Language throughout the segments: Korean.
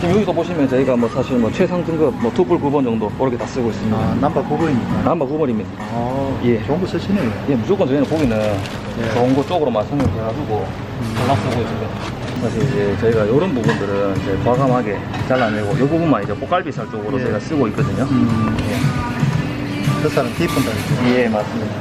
지금 여기서 보시면 저희가 뭐 사실 뭐 최상 등급 뭐 투불 9번 정도 그렇게 다 쓰고 있습니다. 아, 남바 9번입니까? 남바 9번입니다. 아, 예. 좋은 거 쓰시네요. 예, 무조건 저희는 고기는 예. 좋은 거 쪽으로만 선택해가지고 전락 쓰고 있습니다. 사실 이제 저희가 이런 부분들은 이제 과감하게 잘라내고 이 부분만 이제 꽃갈비살 쪽으로 예. 저희가 쓰고 있거든요. 음, 그 사람 기쁜다. 이렇게. 예, 맞습니다.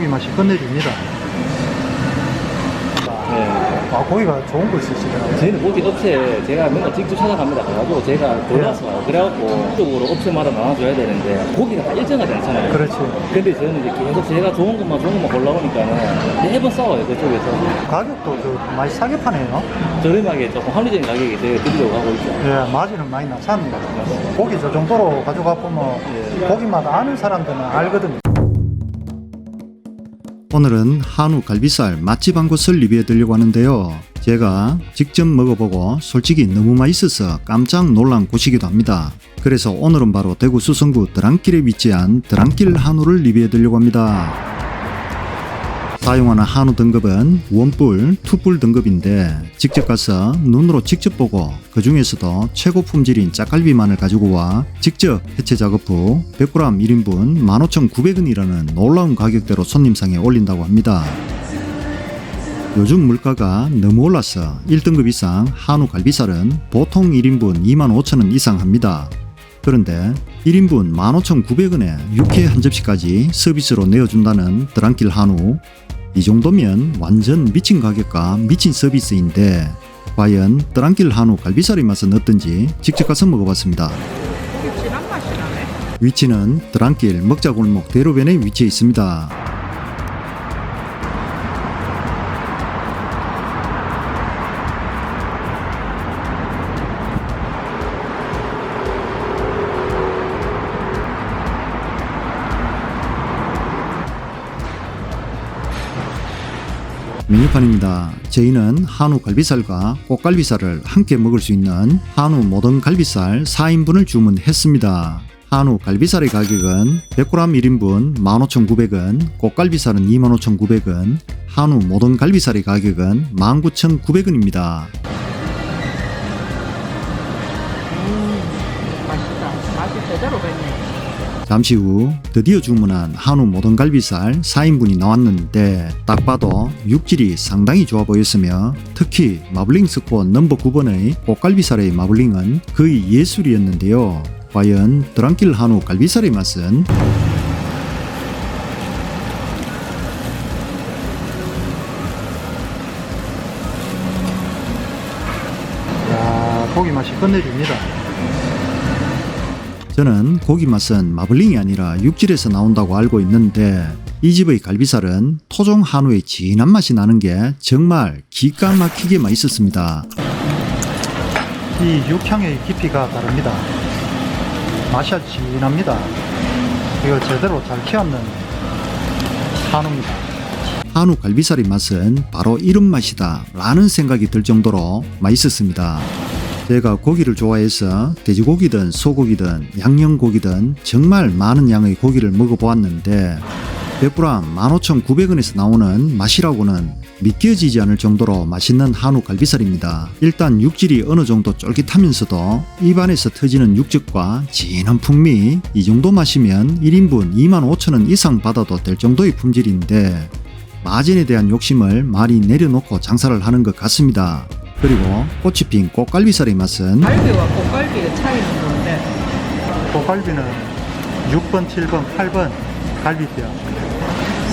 고기 맛이 끝내줍니다. 네. 아, 고기가 좋은 거 쓰시더라고요. 저희는 고기 업체 제가 맨날 직접 찾아갑니다. 그래가지고 제가 골라서 와요. 그래갖고 쪽으로 업체마다 나눠줘야 되는데 고기가 다 일정하지 않잖아요. 그렇지. 근데 저는 이제 계속 제가 좋은 것만 좋은 것만 골라보니까는 매번 싸워요 그쪽에서 가격도 저 많이 싸게 파네요. 저렴하게 조금 합리적인 가격에 저희가 드리려고 하고 있죠. 예, 마진은 많이 낮췄네요. 고기 저 정도로 가져가 보면 고기 맛 아는 사람들은 알거든요. 오늘은 한우 갈비살 맛집 한 곳을 리뷰해 드리려고 하는데요. 제가 직접 먹어보고 솔직히 너무 맛있어서 깜짝 놀란 곳이기도 합니다. 그래서 오늘은 바로 대구 수성구 드랑길에 위치한 드랑길 한우를 리뷰해 드리려고 합니다. 사용하는 한우 등급은 원뿔, 투뿔 등급인데 직접 가서 눈으로 직접 보고 그 중에서도 최고 품질인 짝갈비만을 가지고 와 직접 해체 작업 후 100g 1인분 15,900원이라는 놀라운 가격대로 손님상에 올린다고 합니다. 요즘 물가가 너무 올라서 1등급 이상 한우 갈비살은 보통 1인분 25,000원 이상 합니다. 그런데 1인분 15,900원에 육회 한 접시까지 서비스로 내어준다는 드랑길 한우 이 정도면 완전 미친 가격과 미친 서비스인데 과연 드랑길 한우 갈비살의 맛은 어떤지 직접 가서 먹어봤습니다. 위치는 드랑길 먹자골목 대로변에 위치해 있습니다. 메뉴판입니다. 저희는 한우 갈비살과 꽃갈비살을 함께 먹을 수 있는 한우 모던 갈비살 4인분을 주문했습니다. 한우 갈비살의 가격은 100g 1인분 15,900원, 꽃갈비살은 25,900원, 한우 모던 갈비살의 가격은 19,900원입니다. 음, 맛있다. 맛이 제대로 됐네. 잠시 후 드디어 주문한 한우 모던 갈비살 4인분이 나왔는데 딱 봐도 육질이 상당히 좋아 보였으며 특히 마블링 스코어 넘버 9번의 꽃갈비살의 마블링은 거의 예술이었는데요. 과연 드랑길 한우 갈비살의 맛은 야, 고기 맛이 끝내줍니다. 저는 고기 맛은 마블링이 아니라 육질에서 나온다고 알고 있는데 이 집의 갈비살은 토종 한우의 진한 맛이 나는 게 정말 기가 막히게 맛있었습니다. 이 육향의 깊이가 다릅니다. 맛이 아주 진합니다. 이거 제대로 잘 키웠는 한우입니다. 한우 갈비살의 맛은 바로 이런 맛이다 라는 생각이 들 정도로 맛있었습니다. 제가 고기를 좋아해서 돼지고기든 소고기든 양념고기든 정말 많은 양의 고기를 먹어보았는데 100g 15,900원에서 나오는 맛이라고는 믿겨지지 않을 정도로 맛있는 한우 갈비살입니다. 일단 육질이 어느 정도 쫄깃하면서도 입안에서 터지는 육즙과 진한 풍미 이 정도 마시면 1인분 25,000원 이상 받아도 될 정도의 품질인데 마진에 대한 욕심을 많이 내려놓고 장사를 하는 것 같습니다. 그리고 꽃이 핀 꽃갈비살의 맛은 갈비와 꽃갈비의 차이는 뭔데? 고갈비는 6번, 7번, 8번 갈비뼈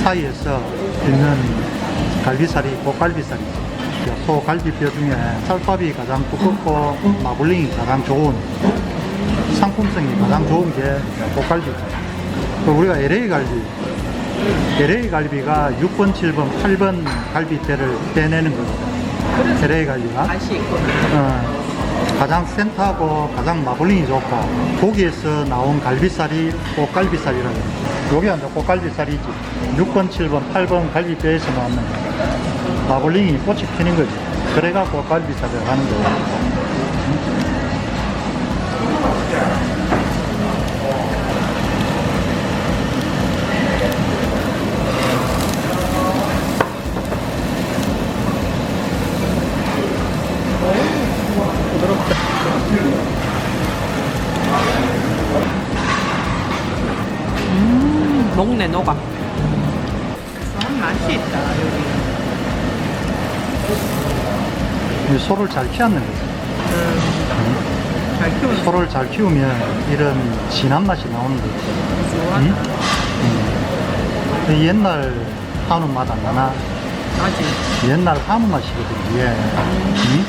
사이에서 있는 갈비살이 고갈비살이죠. 소갈비뼈 중에 살밥이 가장 두껍고 마블링이 가장 좋은 상품성이 가장 좋은 게 고갈비죠. 그 우리가 LA 갈비, LA 갈비가 6번, 7번, 8번 갈비뼈를 떼내는 겁니다. LA 갈비가. 맛이. 어, 가장 센터하고 가장 마블링이 좋고 고기에서 나온 갈비살이 꽃갈비살이라고 해요. 요게 이제 꽃갈비살이지 6번, 7번, 8번 갈비뼈에서 나왔는. 마블링이 꽃이 피는 거지. 그래갖고 갈비살을 하는 거예요. 맛이 있다 여기. 이 소를 잘 키웠는 거지. 음, 잘 키우는 소를 잘 키우면 이런 진한 맛이 나오는 거지. 좋아. 응? 음. 옛날 한우 맛 안 나나? 아직. 옛날 한우 맛이거든, 이게. 응?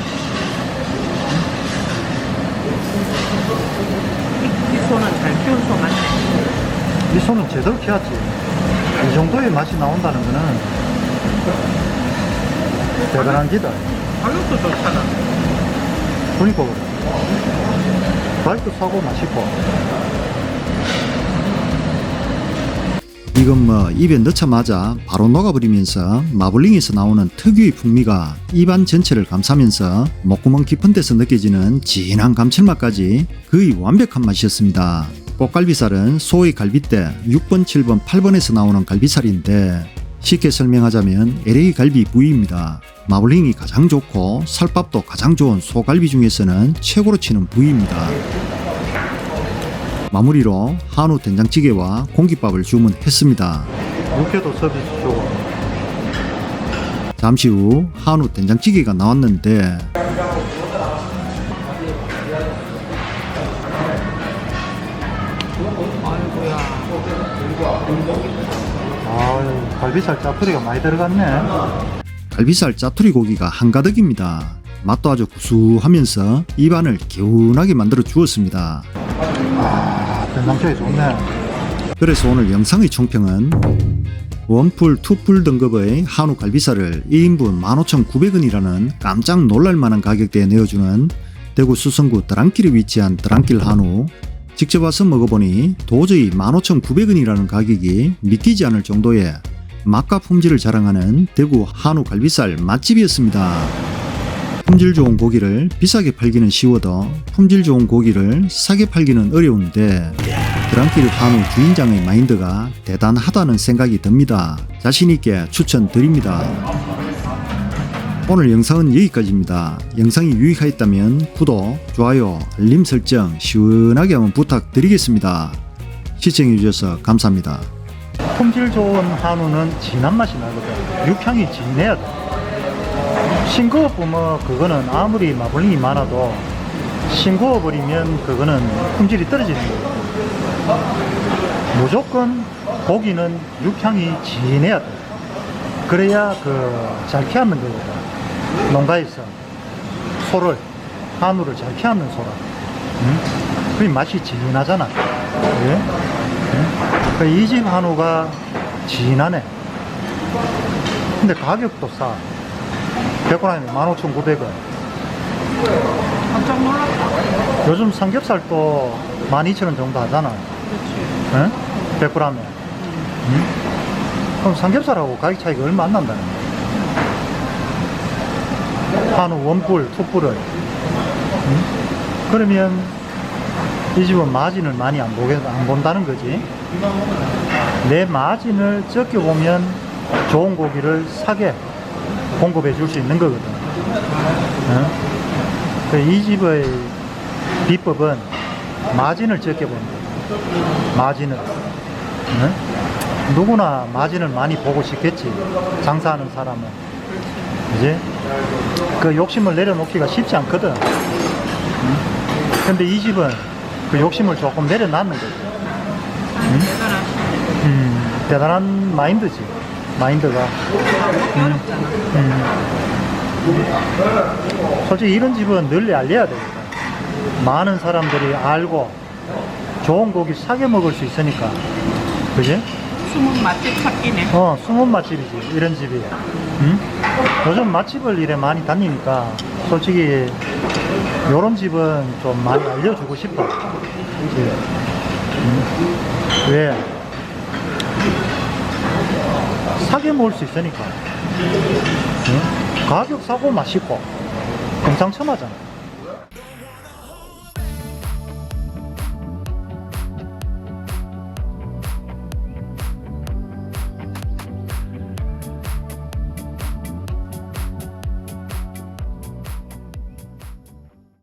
이 소는 잘 키운 소 맞네. 이 소는 제대로 키웠지. 이 정도의 맛이 나온다는 거는 대단한 기다. 가격도 좋잖아. 그러니까 그래. 가격도 싸고 맛있고. 이건 뭐 입에 넣자마자 바로 녹아버리면서 마블링에서 나오는 특유의 풍미가 입안 전체를 감싸면서 목구멍 깊은 데서 느껴지는 진한 감칠맛까지 거의 완벽한 맛이었습니다. 꽃갈비살은 소의 갈비대 6번, 7번, 8번에서 나오는 갈비살인데 쉽게 설명하자면 LA 갈비 부위입니다. 마블링이 가장 좋고 살밥도 가장 좋은 소갈비 중에서는 최고로 치는 부위입니다. 마무리로 한우 된장찌개와 공깃밥을 주문했습니다. 육회도 서비스 주고. 잠시 후 한우 된장찌개가 나왔는데 아유, 갈비살 짜투리가 많이 들어갔네. 갈비살 짜투리 고기가 한가득입니다. 맛도 아주 구수하면서 입안을 개운하게 만들어 주었습니다. 아, 된장찌개 좋네. 그래서 오늘 영상의 총평은 원풀, 투풀 등급의 한우 갈비살을 1인분 15,900원이라는 깜짝 놀랄만한 가격대에 내어주는 대구 수성구 드랑길에 위치한 드랑길 한우 직접 와서 먹어보니 도저히 15,900원이라는 가격이 믿기지 않을 정도의 맛과 품질을 자랑하는 대구 한우 갈비살 맛집이었습니다. 품질 좋은 고기를 비싸게 팔기는 쉬워도 품질 좋은 고기를 싸게 팔기는 어려운데 드랑길 한우 주인장의 마인드가 대단하다는 생각이 듭니다. 자신있게 추천드립니다. 오늘 영상은 여기까지입니다. 영상이 유익하였다면 구독, 좋아요, 알림 설정 시원하게 한번 부탁드리겠습니다. 시청해주셔서 감사합니다. 품질 좋은 한우는 진한 맛이 나거든. 육향이 진해야 돼. 싱거워 보면 그거는 아무리 마블링이 많아도 싱거워 버리면 그거는 품질이 떨어지는 거거든. 무조건 고기는 육향이 진해야 돼. 그래야 그잘 키우는 거거든. 농가에서 소를 한우를 잘 키우는 소라. 응? 그 맛이 진하잖아. 예? 이집 한우가 진하네. 근데 가격도 싸. 100g에 15,900원. 깜짝 놀랐다. 요즘 삼겹살도 12,000원 정도 하잖아. 그렇지. 응? 100g에. 응? 그럼 삼겹살하고 가격 차이가 얼마 안 난다는 거야. 한우 원뿔, 투뿔을. 응? 그러면 이 집은 마진을 많이 안, 보게, 안 본다는 거지. 내 마진을 적게 보면 좋은 고기를 사게 공급해 줄 수 있는 거거든. 응? 그이 집의 비법은 마진을 적게 본다. 마진을. 응? 누구나 마진을 많이 보고 싶겠지. 장사하는 사람은. 그지? 그 욕심을 내려놓기가 쉽지 않거든. 응? 근데 이 집은 그 욕심을 조금 내려놨는 거지. 대단하시. 음, 대단한 마인드지. 마인드가. 음, 음. 솔직히 이런 집은 널리 알려야 되거든. 많은 사람들이 알고 좋은 고기 싸게 먹을 수 있으니까. 그지? 숨은 맛집 찾기네. 어, 숨은 맛집이지. 이런 집이. 응? 요즘 맛집을 이래 많이 다니니까 솔직히 요런 집은 좀 많이 알려주고 싶어. 그치? 응? 왜? 싸게 먹을 수 있으니까. 응? 가격 사고 맛있고 금상첨화잖아